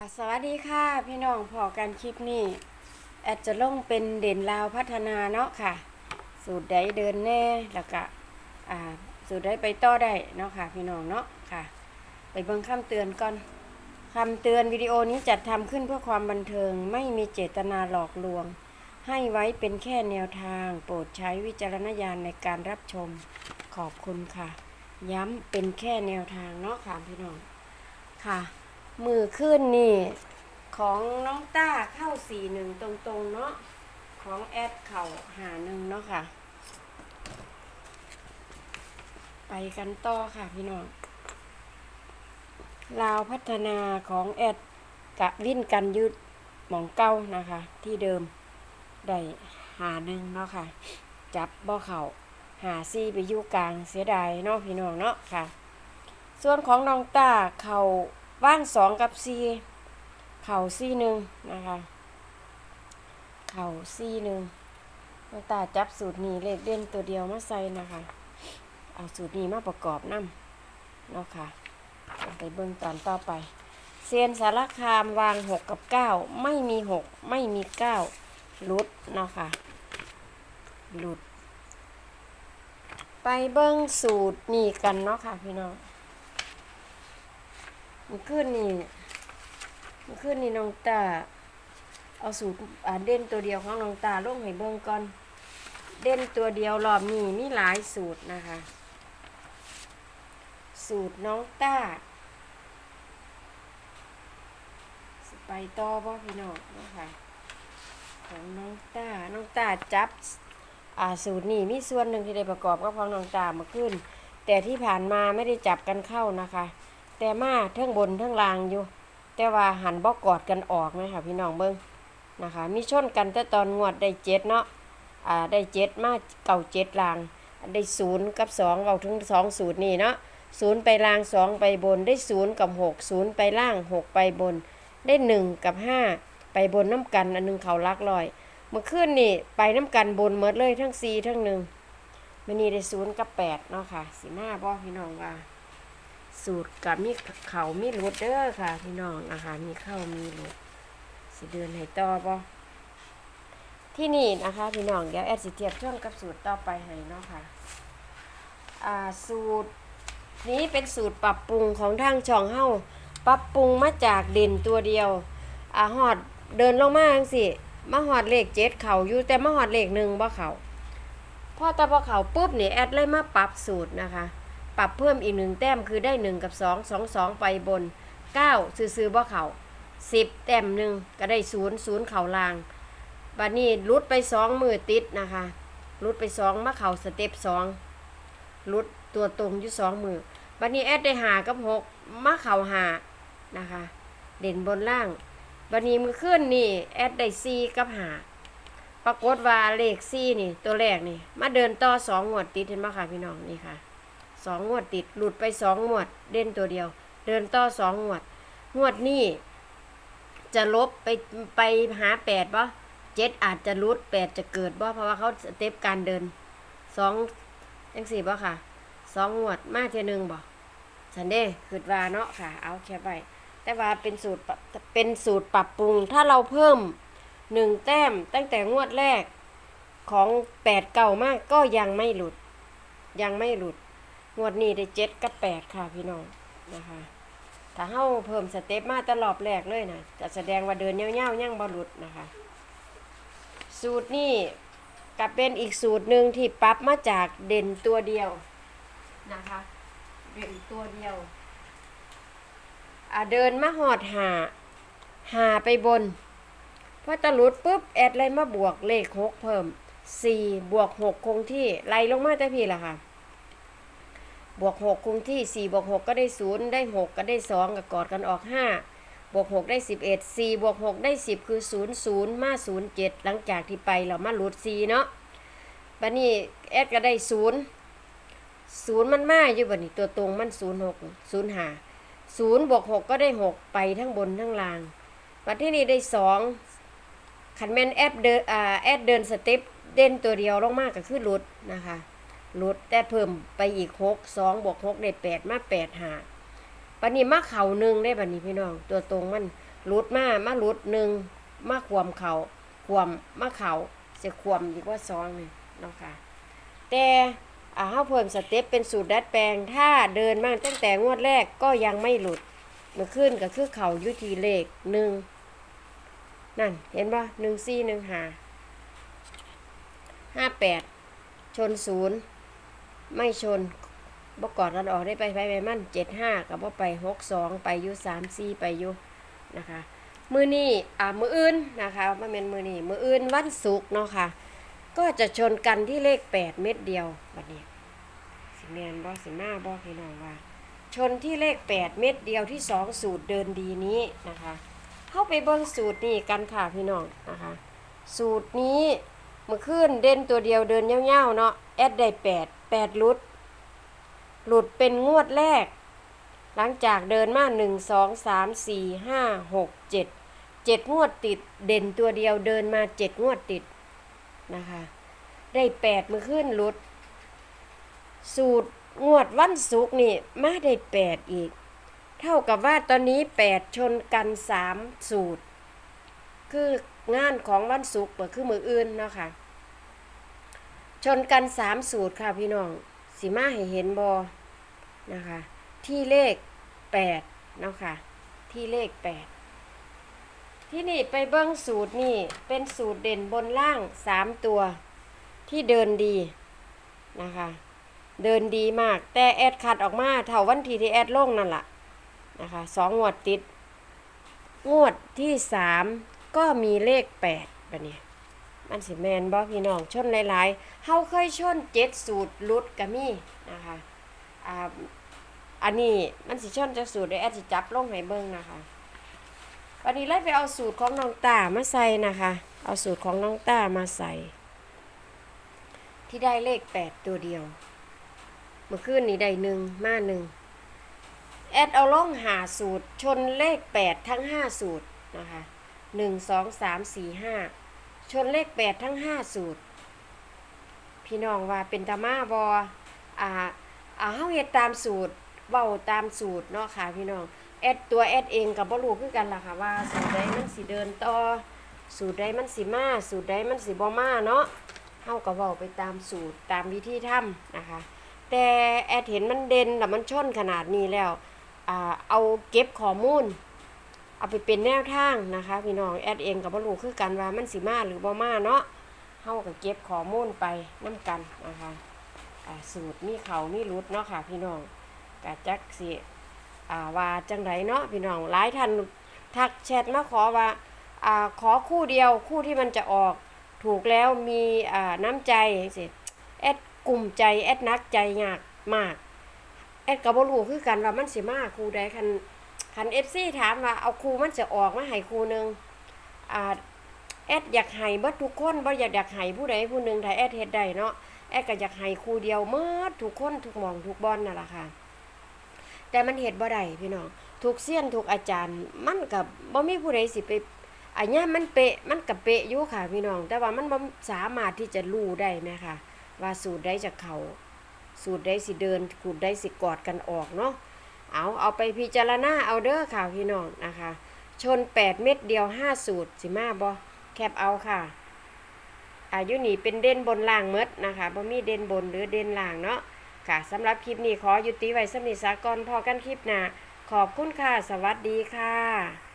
สวัสดีค่ะ พี่น้องพอกันคลิปนี้แอดจะลงเป็นเด่นลาวพัฒนาเนาะค่ะ สูตรใดเดินแน่แล้วก็อ่าสูตรใดไปต่อได้เนาะค่ะ พี่น้องเนาะค่ะ ไปเบิ่งคำเตือนก่อนคำเตือนวิดีโอนี้จัดทำขึ้นเพื่อความบันเทิง ไม่มีเจตนาหลอกลวง ให้ไว้เป็นแค่แนวทาง โปรดใช้วิจารณญาณในการรับชมขอบคุณค่ะ ย้ำเป็นแค่แนวทางเนาะค่ะพี่น้องค่ะ มือขึ้นนี่ ของน้องต้าเข้าสี่หนึ่งตรงๆเนาะของแอดเข่าหาหนึ่งเนาะค่ะ ไปกันต่อค่ะพี่น้องลาวพัฒนาของแอดกะวิ่นกันยืดหมองเก้านะคะ ที่เดิมได้หาหนึ่งเนาะค่ะ จับบ่อเข่าหาซี่ไปยู่กลางเสียดายเนาะพี่น้องเนาะค่ะ ส่วนของน้องต้าเข่า ว่างสองกับซีเข่าซีหนึ่งนะคะ เข่าซีหนึ่งน้องตาจับสูตรนี้เลขเด่นตัวเดียวมาใส่นะคะ เอาสูตรนี้มาประกอบน้ำเนาะค่ะไปเบิ่งตอนต่อไปเซียนสารคามวางหกกับเก้าไม่มีหกไม่มีเก้าลุดเนาะค่ะหลุด ไปเบิ่งสูตรนี่กันเนาะค่ะพี่น้อง มันขึ้นนี่มันขึ้นนี่น้องตา เอาสูตรอ่าเด่นตัวเดียวของน้องตาลงให้เบิ่งก่อน เด่นตัวเดียวรอบนี้มีหลายสูตรนะคะ สูตรน้องตาสไปต่อบ่พี่น้องนะคะของน้องตา น้องตาจับอ่าสูตรนี้มีส่วนหนึ่งที่ได้ประกอบกับของน้องตามาขึ้น แต่ที่ผ่านมาไม่ได้จับกันเข้านะคะ แต่มาเทั้งบนเทั้งล่างอยู่ แต่ว่าหันบอกกอดกันออกนะคะพี่น้องเบิ้งนะคะ มีชนกันแต่ตอนงวดได้เจ็ดเนาะอ่าได้เจ็ดมาเก่าเจ็ดลาง ได้ศูนย์กับสองเอาถึงสองสูตรนี่เนาะศูนย์ไปล่างสองไปบนได้ศูนย์กับหกศูนย์ไปล่างหกไปบน ได้หนึ่งกับห้าไปบนน้ำกันอันหนึงเขาลักลอย เมื่อคืนนี่ไปน้ำกันบนเมดเลยทั้งสี่ทั้งหนึ่งมันนี่ได้ศูนย์กับแปดเนาะค่ะสิมาบ่พี่น้องว่า สูตรกับมีเขามีรุดเด้อค่ะพี่น้องอาหารมีเข้ามีรุดสิเดินให้ต่อบ่ที่นี่นะคะพี่น้องเดี๋ยวแอดสิเทียบช่วงกับสูตรต่อไปให้เนาะค่ะอ่าสูตรนี้เป็นสูตรปรับปรุงของทางช่องเฮาปรับปรุงมาจากเด่นตัวเดียวอ่าหอดเดินลงมาจังสิมาหอดเลขเจ็ดเขาอยู่แต่มาหอดเลขหนึ่งบ่เขาพอตะพอเขาปุ๊บนี่แอดเลยมาปรับสูตรนะคะ ปรับเพิ่มอีกหนึ่งแต้มคือได้หนึ่งกับสองสองสองไปบนเก้าซื้อๆบ่เขาสิบแต้มหนึ่งก็ได้ศูนย์ศูนย์เข่าลางบัดนี้ลุดไปสองมือติดนะคะลุดไปสองมาเข่าสเต็ปสองลุดตัวตรงอยู่สองมือบัดนี้แอดได้หากับหกมาเข่าหานะคะ เด่นบนล่างบัดนี้มือขึ้นนี่แอดได้ซีกับหาปรากฏว่าเลขซีนี่ตัวแรกนี่ มาเดินต่อสองงวดติดเห็นไหมคะพี่น้องนี่ค่ะ สองงวดติด หลุดไปสองงวดเด่นตัวเดียว เดินต่อสองงวด งวดนี้จะลบไปไปหาแปดบ่เจ็ดอาจจะลุดแปดจะเกิดบ่เพราะว่าเขาสเต็ปการเดินสองจังสี่บ่ค่ะสองงวดมาเทียหนึ่งบ่สันเด้คืดว่าเนาะค่ะ เอาแค่ไปแต่ว่าเป็นสูตรเป็นสูตรปรับปรุง ถ้าเราเพิ่มหนึ่งแต้มตั้งแต่งวดแรกของแปดเก่ามากก็ยังไม่หลุด ยังไม่หลุด งวดนี้ได้เจ็ดกับแปดค่ะพี่น้องนะคะ ถ้าเฮาเพิ่มสเต็ปมาตลอดแรกเลยนะจะแสดงว่าเดินเงี้ยวๆยังบอลุดนะคะ สูตรนี้ก็เป็นอีกสูตรหนึ่งที่ปรับมาจากเด่นตัวเดียวนะคะ เด่นตัวเดียวอะเดินมาหอดหาหาไปบนพอตะลุดปุ๊บแอดเลยมาบวกเลขหกเพิ่มสี่บวกหกคงที่ไล่ลงมาแต่พี่ละค่ะ บวกหกคงที่สี่บวกหกก็ได้ศูนย์ได้หกก็ได้สองก็กอดกันออกห้าบวกหกได้สิบเอ็ดสี่บวกหกได้สิบคือศูนย์ศูนย์มาศูนย์เจ็ดหลังจากที่ไปเรามาหลุดสี่เนาะบัดนี้แอดก็ได้ศูนย์ศูนย์มันมาอยู่บัดนี้ตัวตรงมันศูนย์หกศูนย์ห้าศูนย์บวกหกก็ได้หกไปทั้งบนทั้งล่างบัดที่นี่ได้สองขันแมนแอดเดินอ่าแอดเดินสเต็ปเด่นตัวเดียวลงมากก็คือหลุดนะคะ ลดแต่เพิ่มไปอีกหกสองบวกหกได้แปดมาแปดหาบัดนี้มาเข่าหนึ่งได้บัดนี้พี่น้อง ตัวตรงมันหลุดมามาหลุดหนึ่งมาขวมเข่าขวมมาเข่าเสียขวมดีกว่าสองนี่เนาะค่ะ แต่อาเฮาเพิ่มสเต็ปเป็นสูตรดัดแปลง ถ้าเดินมาตั้งแต่งวดแรกก็ยังไม่หลุดมื่อขึ้นก็คือเข่ายุทีเลขหนึ่งนั่นเห็นปะหนึ่งสี่หนึ่งหาห้าแปดชนศูนย์ ไม่ชนบกอดกันออกได้ไปไปไปมั่นเจ็ดห้ากับว่าไปหกสองไปอยุสามสี่ไปอยุนะคะ มือนี้อ่ามืออื่นนะคะมาเป็นมือนี้มืออื่นวันศุกร์เนาะค่ะ ก็จะชนกันที่เลขแปดเม็ดเดียวบัดนี้สิแมนบอสิมาบอพี่น้องว่า ชนที่เลขแปดเม็ดเดียวที่สองสูตรเดินดีนี้นะคะ เข้าไปเบิ้งสูตรนี้กันค่ะพี่น้องนะคะ สูตรนี้เมื่อคืนเด่นตัวเดียวเดินเงี้ยวๆเนาะแอดได้แปด แปดลุด หลุดเป็นงวดแรก หลังจากเดินมาหนึ่งสองสามสี่ห้าหกเจ็ดเจ็ดงวดติดเด่นตัวเดียวเดินมาเจ็ดงวดติดนะคะ ได้แปดมือขึ้นลุด สูตรงวดวันศุกร์นี่มาได้แปดอีก เท่ากับว่าตอนนี้แปดชนกันสามสูตร คืองานของวันศุกร์ก็คือมืออื่นเนาะค่ะ ชนกันสามสูตรค่ะพี่น้องสีมาให้เห็นบอนะคะ ที่เลขแปดเนาะค่ะ ที่เลขแปดที่นี่ไปเบิ้งสูตรนี่เป็นสูตรเด่นบนล่างสามตัวที่เดินดีนะคะ เดินดีมาก แต่แอดขัดออกมาเท่าวันทีที่แอดลงนั่นแหละนะคะสองงวดติด งวดที่สามก็มีเลขแปดแบบนี้ มันสิแมนบอพี่น้องชนหลายๆเฮาเคยชนเจ็ดสูตรลุดกะมีนะคะอ่าอันนี้มันสิชนจากสูตรได้แอดสิจับลงให้เบิ่งนะคะวันนี้ไล่ไปเอาสูตรของน้องตามาใส่นะคะ เอาสูตรของน้องตามาใส่ ที่ได้เลขแปดตัวเดียว เมื่อคืนนี้ได้หนึ่งมาหนึ่งแอดเอาล่องหาสูตรชนเลขแปดทั้งห้าสูตรนะคะหนึ่งสองสามสี่ห้า ชนเลขแปดทั้งห้าสูตร พี่น้องว่าเป็นตามาบออ่าอ่าเฮาเฮ็ดตามสูตรเว้าตามสูตรเนาะค่ะพี่น้องแอดตัวแอดเองกับบ่รู้คือกันล่ะค่ะว่าสูตรใดมันสิเดินต่อสูตรใดมันสิมาสูตรใดมันสิบ่มาเนาะเฮาก็เว้าไปตามสูตรตามวิธีทำนะคะ แต่แอดเห็นมันเด่นแล้วมันชนขนาดนี้แล้วอ่าเอาเก็บข้อมูล เอาไปเป็นแนวทางนะคะพี่น้องแอดเองกับบ่รู้คือกันว่ามันสิมาหรือบ่มาเนาะเฮาก็เก็บข้อมูลไปนํกันนะคะสูตรมีเขามีรุดเนาะค่ะ พี่น้องกะจักสิอ่าว่าจังไดเนาะพี่น้องหลายท่านทักแชทมาขอว่าอาขอคู่เดียวคู่ที่มันจะออกถูกแล้วมีอาน้ำใจสิแอดกลุ่มใจแอดนักใจยากมาก แอดก็บ่รู้คือกันว่ามันสิมาคู่ใดคัน คันเอฟซีถามว่าเอาครูมันจะออกมาให้ครูหนึ่งอ่าแอดอยากให้เบิดทุกคนบ่อยากอยากให้ผู้ใดผู้หนึ่งถ้าแอดเฮ็ดได้เนาะแอดก็อยากให้ครูเดียวเมื่อทุกคนทุกหมองทุกบอลนั่นแหละค่ะ แต่มันเฮ็ดบ่ได้พี่น้องทุกเสี้ยนทุกอาจารย์ มันกับบ่มีผู้ใดสิไปอันนี้มันเปะมันกับเปะอยู่ค่ะพี่น้อง แต่ว่ามันบ่สามารถที่จะรู้ได้แม่ค่ะว่าสูตรใดจะเขา สูตรใดสิเดินสูตรใดสิกอดกันออกเนาะ เอาเอาไปพิจารณาเอาเด้อค่ะพี่น้องนะคะ ชน 8 เม็ดเดียว 5 สูตรสิมาบอแคบเอาค่ะอายุนี่เป็นเด่นบนล่างเมดนะคะบ่มีเด่นบนหรือเด่นล่างเนาะค่ะสำหรับคลิปนี้ขอยุติไว้สำนิสากรพอกันคลิปหน้าขอบคุณค่ะ สวัสดีค่ะ